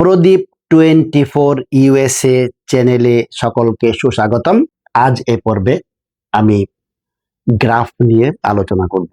প্রদীপ twenty four USA চ্যানেলে সকলকে সুস্বাগতম। আজ এ পর্বে আমি গ্রাফ নিয়ে আলোচনা করব।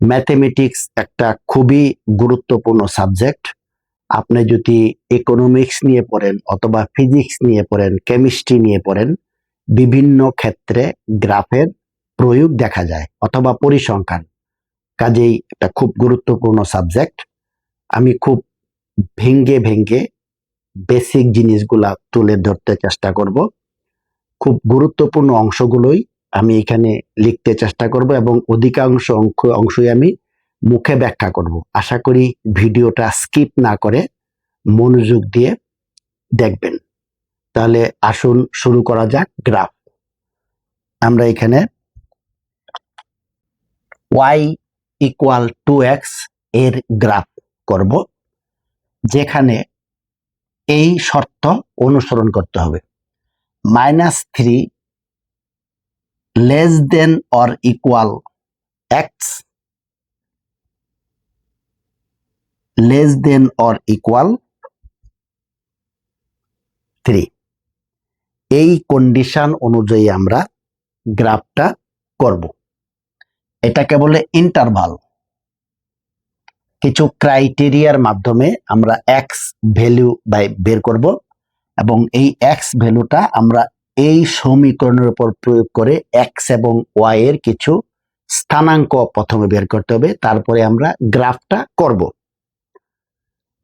ম্যাথমেটিক্স একটা খুবই গুরুত্বপূর্ণ সাবজেক্ট। আপনি যদি ইকোনমিক্স নিয়ে পড়েন অথবা ফিজিক্স নিয়ে পড়েন, কেমিস্ট্রি নিয়ে পড়েন, বিভিন্ন ক্ষেত্রে গ্রাফের প্রয়োগ দেখা যায় অথবা পরিসংখ্যান। কাজেই একটা খুব গুরুত্বপূর্ণ সাবজেক্ট। আমি খুব ভেঙ্গে ভেঙ্গে বেসিক জিনিসগুলা তুলে ধরতে চেষ্টা করব। খুব গুরুত্বপূর্ণ অংশগুলোই আমি এখানে লিখতে চেষ্টা করব এবং অধিকাংশ অংশ, অংশই আমি মুখে ব্যাখ্যা করব। আশা করি ভিডিওটা স্কিপ না করে মনোযোগ দিয়ে দেখবেন। তাহলে আসুন শুরু করা যাক গ্রাফ আমরা এখানে ওয়াই ইকুয়াল টু এক্সের গ্রাফ করব। যেখানে এই শর্ত অনুসরণ করতে হবে। Minus three less than or equal X less than or equal three. এই কন্ডিশন অনুযায়ী আমরা গ্রাফটা করব। এটাকে বলে ইন্টারভাল। কিছু ক্রাইটেরিয়ার মাধ্যমে আমরা এক্স ভ্যালু বাই বের করব এবং এই এক্স ভ্যালুটা আমরা এই সমীকরণের উপর প্রয়োগ করে এক্স এবং ওয়াই এর কিছু স্থানাঙ্ক প্রথমে বের করতে হবে, তারপরে আমরা গ্রাফটা করব।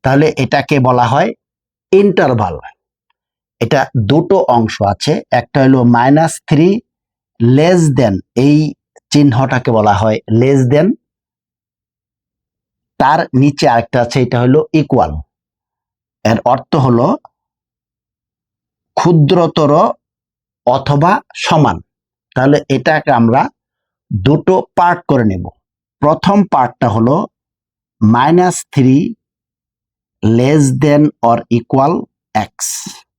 তাহলে এটাকে বলা হয় ইন্টারভাল এটা দুটো অংশ আছে, একটা হলো মাইনাস থ্রি লেস দেন এই চিহ্নটাকে বলা হয় লেস দেন তার নিচে আরেকটা আছে, এটা হলো ইকুয়াল এর অর্থ হলো ক্ষুদ্রতর অথবা সমান। তাহলে এটাকে আমরা দুটো পার্ট করে নেব। প্রথম পার্টটা হলো minus three less than or equal এক্সের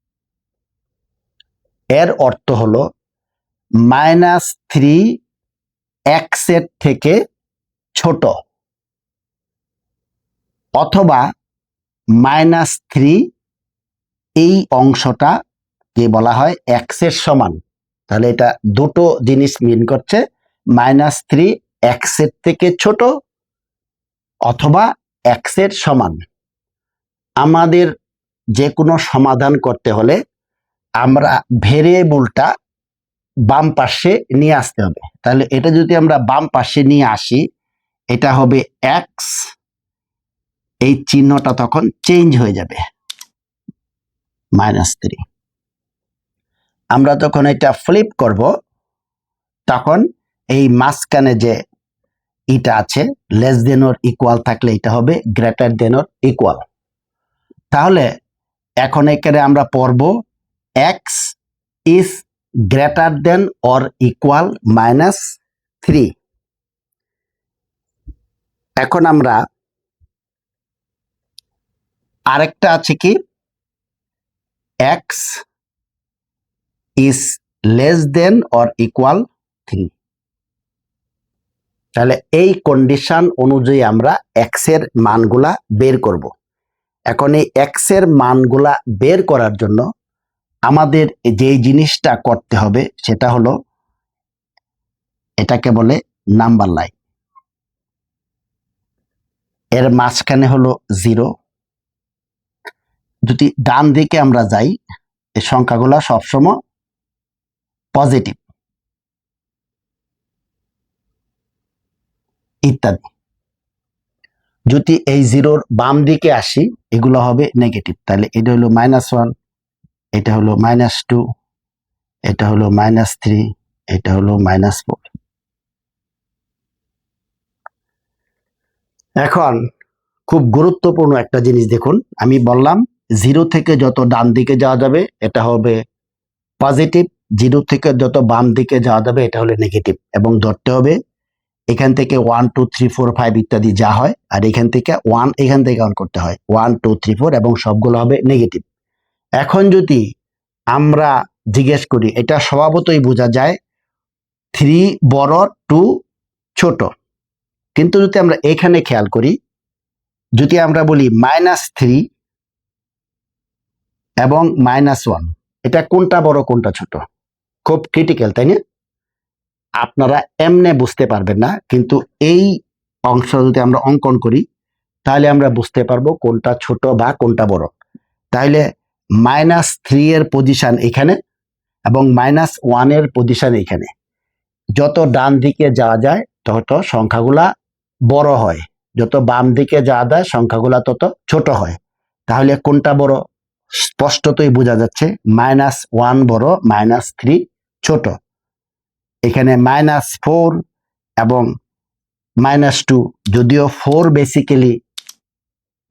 অর্থ হলো মাইনাস থ্রি এক্সের থেকে ছোট। অথবা মাইনাস থ্রি এই অংশটা কে বলা হয় এক্সের সমান। তাহলে এটা দুটো জিনিস মিন করছে। মাইনাস থ্রি এক্সের থেকে ছোট অথবা এক্সের সমান। আমাদের যে কোনো সমাধান করতে হলে আমরা ভেরিয়েবলটা বাম পাশে নিয়ে আসতে হবে। তাহলে এটা যদি আমরা বাম পাশে নিয়ে আসি, এটা হবে এক্স এই চিহ্নটা তখন চেঞ্জ হয়ে যাবে। মাইনাস থ্রি আমরা যখন এটা ফ্লিপ করব, তখন এই মাঝখানে যে ইটা আছে লেস দেন ওর ইকুয়াল থাকলে এটা হবে গ্রেটার দেন ওর ইকুয়াল তাহলে এখন এখানে আমরা পড়ব X is greater than or equal minus three এখন আমরা আরেকটা আছে কি? X is less than or equal three তাহলে এই কন্ডিশন অনুযায়ী আমরা এক্সের মানগুলা বের করব। এখন এই এক্সের মানগুলা বের করার জন্য আমাদের যে জিনিসটা করতে হবে সেটা হলো এটাকে বলে নাম্বার লাইন এর মাঝখানে হলো জিরো যদি ডান দিকে আমরা যাই এই সংখ্যাগুলো সবসময় পজিটিভ ইত্যাদি। যদি এই জিরোর বাম দিকে আসি, এগুলো হবে নেগেটিভ তাহলে এটা হলো মাইনাস ওয়ান এটা হলো মাইনাস টু এটা হলো মাইনাস থ্রি এটা হলো মাইনাস ফোর এখন, খুব গুরুত্বপূর্ণ একটা জিনিস দেখুন, আমি বললাম জিরো থেকে যত ডান দিকে যাওয়া যাবে, এটা হবে পজিটিভ জিরো থেকে যত বাম দিকে যাওয়া যাবে, এটা হলে নেগেটিভ এবং ধরতে হবে, এখান থেকে one two three four five ইত্যাদি যা হয়, আর এখান থেকে ওয়ান এখান থেকে কাউন্ট করতে হয়। ওয়ান টু থ্রি ফোর এবং সবগুলো হবে নেগেটিভ এখন যদি আমরা জিজ্ঞেস করি, এটা স্বভাবতই বোঝা যায় থ্রি বড় টু ছোট। কিন্তু যদি আমরা এখানে খেয়াল করি, যদি আমরা বলি মাইনাস থ্রি এবং মাইনাস ওয়ান এটা কোনটা বড়, কোনটা ছোট? খুব ক্রিটিক্যাল তাই না? আপনারা এমনে বুঝতে পারবেন না, কিন্তু এই অংশ যদি আমরা অঙ্কন করি, তাহলে আমরা বুঝতে পারব কোনটা ছোট বা কোনটা বড়। তাহলে মাইনাস থ্রি এর পজিশন এখানে এবং মাইনাস ওয়ানের পজিশন এখানে। যত ডান দিকে যাওয়া যায়, তত সংখ্যাগুলা বড় হয়। যত বাম দিকে যাওয়া যায়, সংখ্যাগুলা তত ছোট হয়। তাহলে কোনটা বড়? স্পষ্টতই বোঝা যাচ্ছে মাইনাস ওয়ান বড় মাইনাস থ্রি ছোট। এখানে মাইনাস ফোর এবং মাইনাস টু যদিও ফোর বেসিক্যালি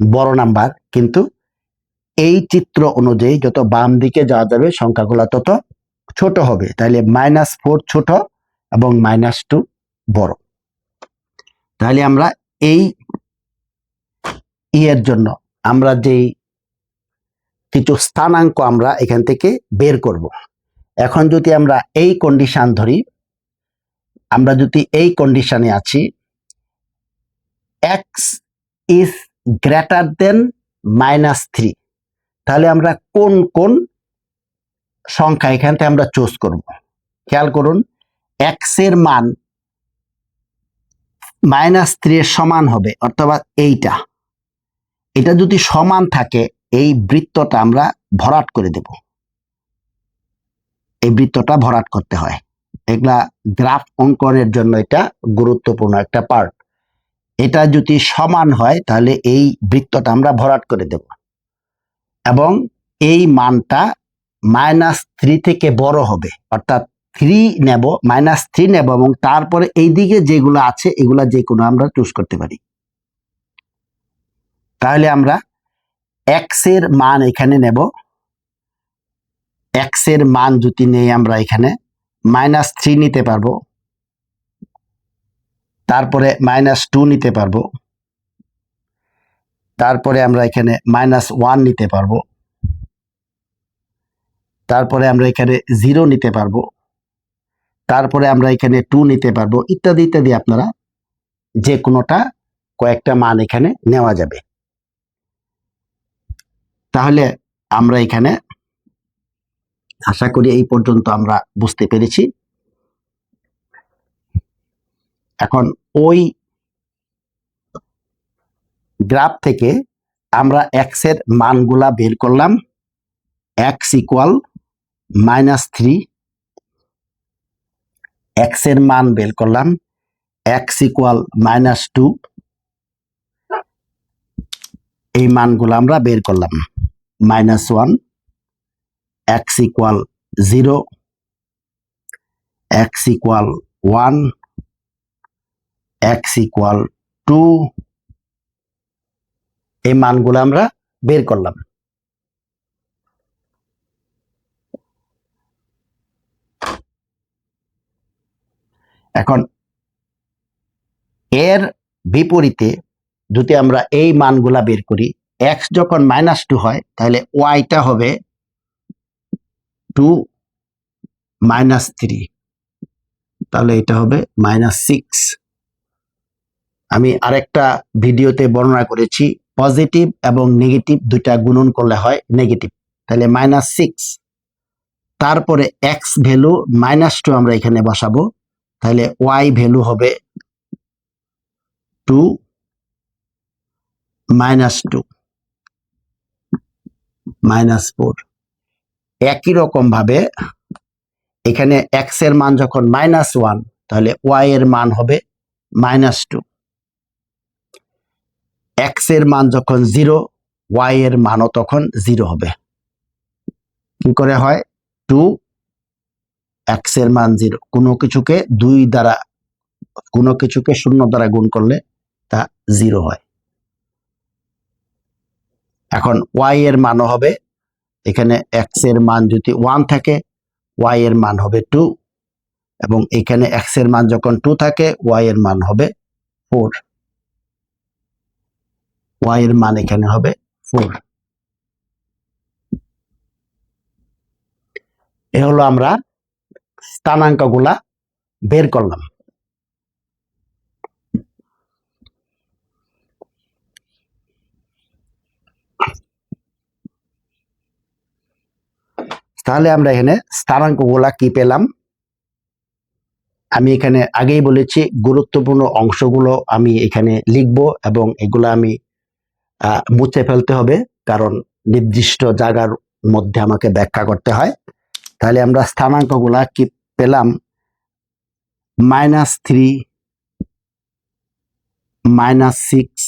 বড় নাম্বার কিন্তু এই চিত্র অনুযায়ী যত বাম দিকে যাওয়া যাবে, সংখ্যাগুলো তত ছোট হবে। তাহলে মাইনাস ফোর ছোট এবং মাইনাস টু বড়। তাহলে আমরা এই ইয়ের জন্য, আমরা যেই কিছু স্থানাঙ্ক আমরা এখান থেকে বের করব। এখন যদি আমরা এই কন্ডিশন ধরি, আমরা যদি এই কন্ডিশনে আছি X is greater than minus three তাহলে আমরা কোন কোন সংখ্যা এখান থেকে আমরা চুজ করব? খেয়াল করুন এক্সের মান মাইনাস থ্রি এর সমান হবে অর্থাৎ এইটা। এটা যদি সমান থাকে এই বৃত্তটা আমরা ভরাট করে দেব। এই বৃত্তটা ভরাট করতে হয়। এগুলা গ্রাফ অঙ্কনের জন্য এটা গুরুত্বপূর্ণ একটা পার্ট এটা যদি সমান হয়, তাহলে এই বৃত্তটা আমরা ভরাট করে দেব। এবং এই মানটা মাইনাস থ্রি থেকে বড় হবে। অর্থাৎ থ্রি নেব মাইনাস থ্রি নেব এবং তারপরে এই দিকে যেগুলো আছে, এগুলা যে কোনো আমরা চুজ করতে পারি। তাহলে আমরা এক্সের মান এখানে নেব। এক্সের মান যদি নেই আমরা এখানে মাইনাস থ্রি নিতে পারব। তারপরে মাইনাস টু নিতে পারব। তারপরে আমরা এখানে মাইনাস ওয়ান নিতে পারব। তারপরে আমরা এখানে জিরো নিতে পারব। তারপরে আমরা এখানে টু নিতে পারব। ইত্যাদি ইত্যাদি আপনারা যে কোনোটা কয়েকটা মান এখানে নেওয়া যাবে। তাহলে আমরা এখানে আশা করি এই পর্যন্ত আমরা বুঝতে পেরেছি। এখন ওই গ্রাফ থেকে আমরা এক্সের মানগুলা বের করলাম। এক্স ইকুয়াল মাইনাস থ্রি এক্সের মান বের করলাম। এক্স ইকুয়াল মাইনাস টু এই মানগুলো আমরা বের করলাম। Minus one X equal zero X equal one X equal two এই মানগুলো আমরা বের করলাম। এখন এর বিপরীতে যদি আমরা এই মানগুলা বের করি এক্স যখন মাইনাস টু হয়, তাহলে ওয়াইটা হবে টু মাইনাস থ্রি তাহলে এটা হবে মাইনাস সিক্স আমি আরেকটা ভিডিওতে বর্ণনা করেছি পজিটিভ এবং নেগেটিভ দুইটা গুণন করলে হয় নেগেটিভ তাহলে মাইনাস সিক্স তারপরে এক্স ভ্যালু মাইনাস টু আমরা এখানে বসাবো। তাহলে ওয়াই ভ্যালু হবে two minus two minus four. একই রকম ভাবে এখানে এক্সের মান যখন মাইনাস ওয়ান, তাহলে ওয়াই এর মান হবে মাইনাস টু। এক্সের মান যখন জিরো ওয়াই এর মানও তখন জিরো হবে। কি করে হয়? টু এক্সের মান জিরো। কোনো কিছুকে দুই দ্বারা, কোনো কিছুকে শূন্য দ্বারা গুণ করলে তা জিরো হয়। এখন ওয়াই এর মানও হবে, এখানে এক্সের মান যদি ওয়ান থাকে ওয়াই এর মান হবে টু এবং এখানে এক্সের মান যখন টু থাকে ওয়াই এর মান হবে ফোর ওয়াই এর মান এখানে হবে ফোর এ হলো আমরা স্থানাঙ্কগুলা বের করলাম। তাহলে আমরা এখানে স্থানাঙ্কগুলা কি পেলাম? আমি এখানে আগেই বলেছি, গুরুত্বপূর্ণ অংশগুলো আমি এখানে লিখব এবং এগুলো আমি মুছে ফেলতে হবে কারণ নির্দিষ্ট জায়গার মধ্যে আমাকে ব্যাখ্যা করতে হয়। তাহলে আমরা স্থানাঙ্কগুলা কি পেলাম? মাইনাস থ্রি মাইনাস সিক্স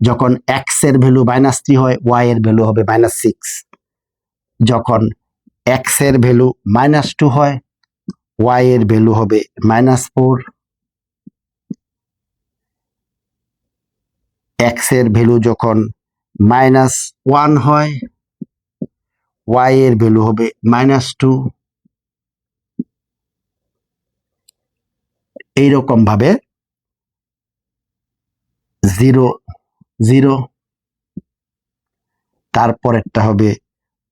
যখন এক্সের ভ্যালু মাইনাস থ্রি হয় ওয়াই এর ভ্যালু হবে মাইনাস সিক্স যখন এক্সের ভ্যালু মাইনাস টু হয় ওয়াই এর ভ্যালু হবে মাইনাস ফোর এক্সের ভ্যালু যখন মাইনাস ওয়ান হয় ওয়াই এর ভ্যালু হবে মাইনাস টু এইরকম ভাবে জিরো জিরো তারপরেরটা হবে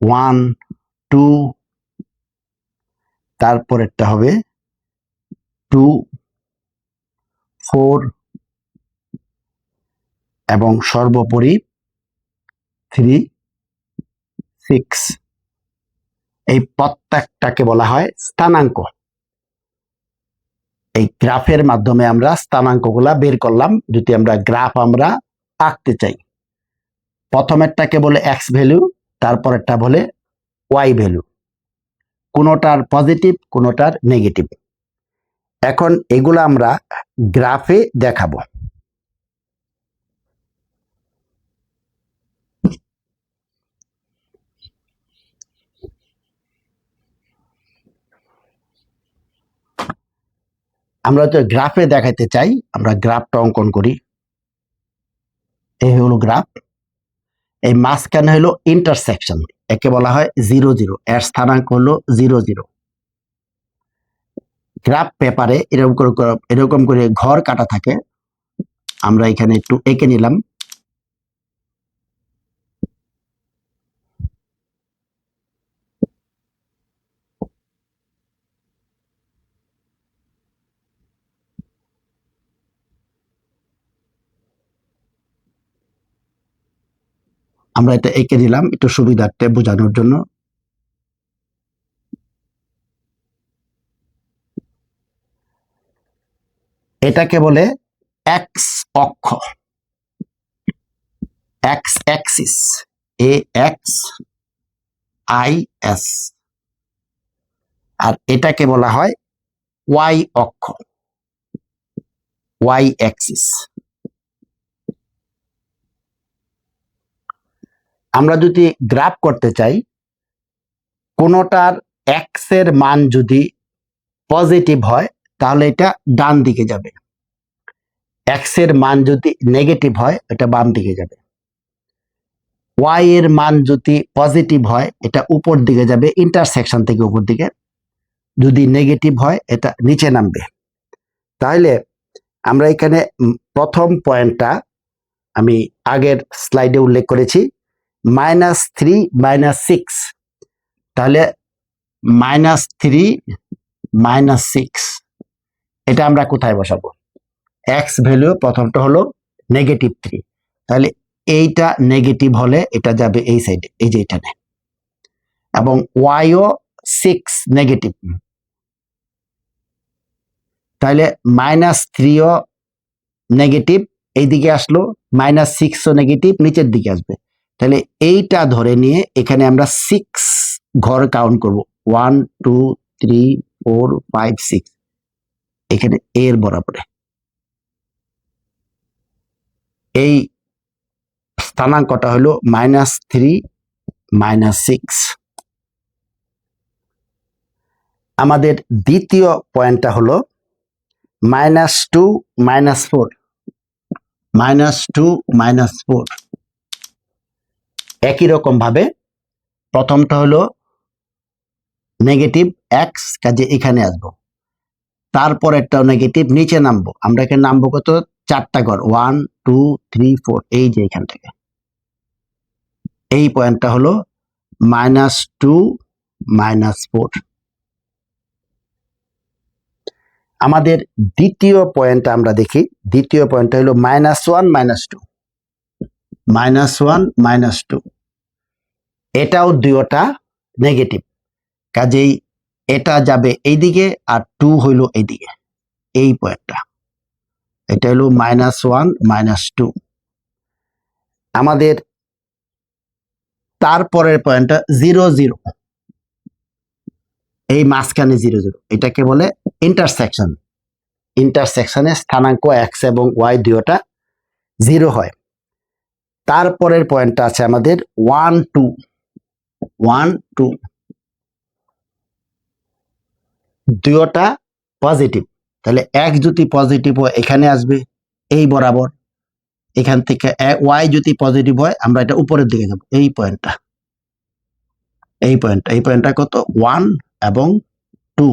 ওয়ান টু, তারপরেরটা হবে টু, ফোর, এবং সর্বোপরি থ্রি, সিক্স। এই প্রত্যেকটাকে বলা হয় স্থানাঙ্ক। এই গ্রাফের মাধ্যমে আমরা স্থানাঙ্কগুলা বের করলাম, যদি আমরা গ্রাফ আমরা আঁকতে চাই। প্রথমেরটাকে বলে এক্স ভ্যালু তারপরেরটা বলে ওয়াই ভ্যালু কোনোটার পজিটিভ কোনোটার নেগেটিভ এখন এগুলো আমরা গ্রাফে দেখাবো। আমরা তো গ্রাফে দেখাতে চাই, আমরা গ্রাফটা অঙ্কন করি। এই হলো গ্রাফ এই মাঝখানে হলো ইন্টারসেকশন একে বলা হয় জিরো জিরো। এর স্থানাঙ্ক হলো জিরো জিরো। গ্রাফ পেপারে এরকম করে এরকম করে ঘর কাটা থাকে। আমরা এখানে একটু এঁকে নিলাম। আমরা এটা এঁকে দিলাম একটু সুবিধার্থে বোঝানোর জন্য। এটাকে বলে এক্স অক্ষ। X axis A X I S আর এটাকে বলা হয় ওয়াই অক্ষ ওয়াই অ্যাক্সিস আমরা যদি গ্রাফ করতে চাই, কোনোটার এক্সের মান যদি পজিটিভ হয়, তাহলে এটা ডান দিকে যাবে। এক্সের মান যদি নেগেটিভ হয়, এটা বাম দিকে যাবে। ওয়াই এর মান যদি পজিটিভ হয়, এটা উপর দিকে যাবে ইন্টারসেকশন থেকে উপর দিকে। যদি নেগেটিভ হয়, এটা নিচে নামবে। তাহলে আমরা এখানে প্রথম পয়েন্টটা আমি আগের স্লাইডে উল্লেখ করেছি। মাইনাস থ্রি মাইনাস সিক্স তাহলে মাইনাস থ্রি মাইনাস সিক্স এটা আমরা কোথায় বসাবো? এক্স ভ্যালু প্রথমটা হলো নেগেটিভ থ্রি তাহলে এইটা নেগেটিভ হলে এটা যাবে এই সাইডে এই যে এখানে। এবং ওয়াইও সিক্স নেগেটিভ তাহলে মাইনাস থ্রিও নেগেটিভ এইদিকে আসলো মাইনাস সিক্সও নেগেটিভ নিচের দিকে আসবে। তাহলে এইটা ধরে নিয়ে এখানে আমরা সিক্স ঘর কাউন্ট করব। One two three four five six এখানে এর বরাবরে। এই স্থানাঙ্কটা হলো মাইনাস থ্রি মাইনাস সিক্স আমাদের দ্বিতীয় পয়েন্টটা হলো minus two minus four minus two minus four একই রকম ভাবে। প্রথমটা হলো নেগেটিভ এক্স কাজে এখানে আসব। তারপরেরটাও নেগেটিভ নিচে নামবো। আমরা এখানে নামবো কত? চারটা ঘর। ওয়ান টু থ্রি ফোর এই যে এখান থেকে। এই পয়েন্টটা হলো মাইনাস টু মাইনাস ফোর আমাদের দ্বিতীয় পয়েন্টটা আমরা দেখি। দ্বিতীয় পয়েন্টটা হলো minus one minus two minus one minus two এটাও দুইটা নেগেটিভ কাজেই এটা যাবে এইদিকে আর টু হইল এইদিকে, এই পয়েন্টটা। এটা হলো মাইনাস ওয়ান মাইনাস টু আমাদের তারপরের পয়েন্টটা জিরো জিরো এই মাঝখানে জিরো জিরো এটাকে বলে ইন্টারসেকশন ইন্টারসেকশনে স্থানাঙ্ক এক্স এবং ওয়াই দুয়োটা জিরো হয়। তারপরের পয়েন্টটা আছে আমাদের ওয়ান টু ওয়ান টু দুয়োটা পজিটিভ তাহলে এক যদি পজিটিভ হয়, এখানে আসবে এই বরাবর। এখান থেকে ওয়াই যদি পজিটিভ হয়, আমরা এটা উপরের দিকে যাব। এই পয়েন্টটা। এই পয়েন্টটা। এই পয়েন্টটা কত? ওয়ান এবং টু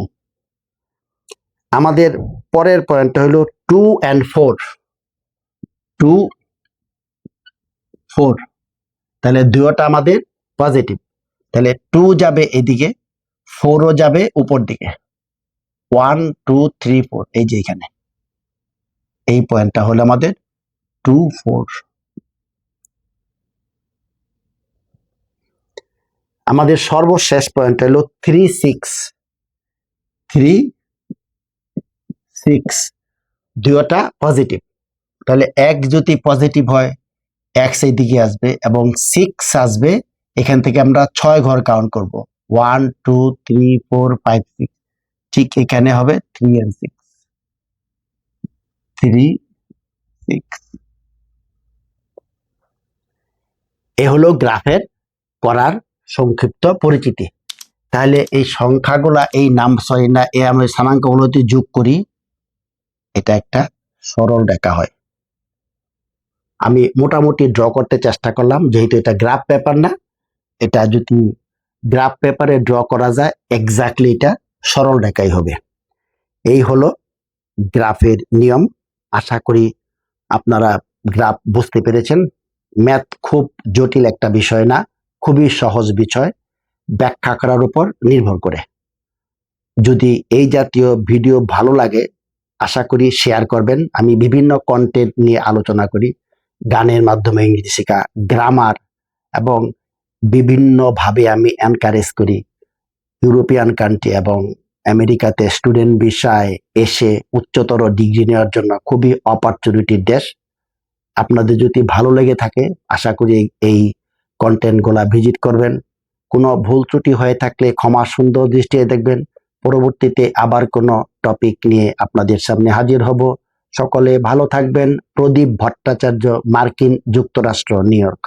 আমাদের পরের পয়েন্টটা হলো two and four two four তাহলে দুয়োটা আমাদের পজিটিভ তাহলে টু যাবে এদিকে ফোরও যাবে উপর দিকে। ওয়ান টু থ্রি ফোর এই যে এখানে। এই পয়েন্টটা হলো আমাদের টু ফোর আমাদের সর্বশেষ পয়েন্ট হলো থ্রি সিক্স থ্রি সিক্স দুটা পজিটিভ তাহলে এক যদি পজিটিভ হয় এক্স এই দিকে আসবে এবং সিক্স আসবে এখান থেকে আমরা ছয় ঘর কাউন্ট করব। One two three four five six ঠিক এখানে হবে three and six three six এ হলো গ্রাফের করার সংক্ষিপ্ত পরিচিতি। তাহলে এই সংখ্যাগুলা, এই নাম সরি না, এ আমরা স্থানাঙ্কগুলো যদি যোগ করি। এটা একটা সরল রেখা হয়। আমি মোটামুটি ড্র করতে চেষ্টা করলাম, যেহেতু এটা গ্রাফ পেপার না। এটা যদি গ্রাফ পেপারে ড্র করা যায় এক্স্যাক্টলি এটা সরল রেখাই হবে। এই হলো গ্রাফের নিয়ম। আশা করি আপনারা গ্রাফ বুঝতে পেরেছেন। ম্যাথ খুব জটিল একটা বিষয় না, খুবই সহজ বিষয়। ব্যাখ্যা করার উপর নির্ভর করে। যদি এই জাতীয় ভিডিও ভালো লাগে, আশা করি শেয়ার করবেন। আমি বিভিন্ন কন্টেন্ট নিয়ে আলোচনা করি। গানের মাধ্যমে ইংরেজি শেখা গ্রামার এবং বিভিন্নভাবে আমি এনকারেজ করি ইউরোপিয়ান কান্ট্রি এবং আমেরিকাতে স্টুডেন্ট বিষয় এসে উচ্চতর ডিগ্রি নেওয়ার জন্য খুবই অপরচুনিটির দেশ। আপনাদের যদি ভালো লেগে থাকে, আশা করি এই কন্টেন্টগুলা ভিজিট করবেন। কোনো ভুল ত্রুটি হয়ে থাকলে ক্ষমা সুন্দর দৃষ্টিতে দেখবেন। পরবর্তীতে আবার কোনো টপিক নিয়ে আপনাদের সামনে হাজির হব। সকলে ভালো থাকবেন। প্রদীপ ভট্টাচার্য, মার্কিন যুক্তরাষ্ট্র, নিউ ইয়র্ক।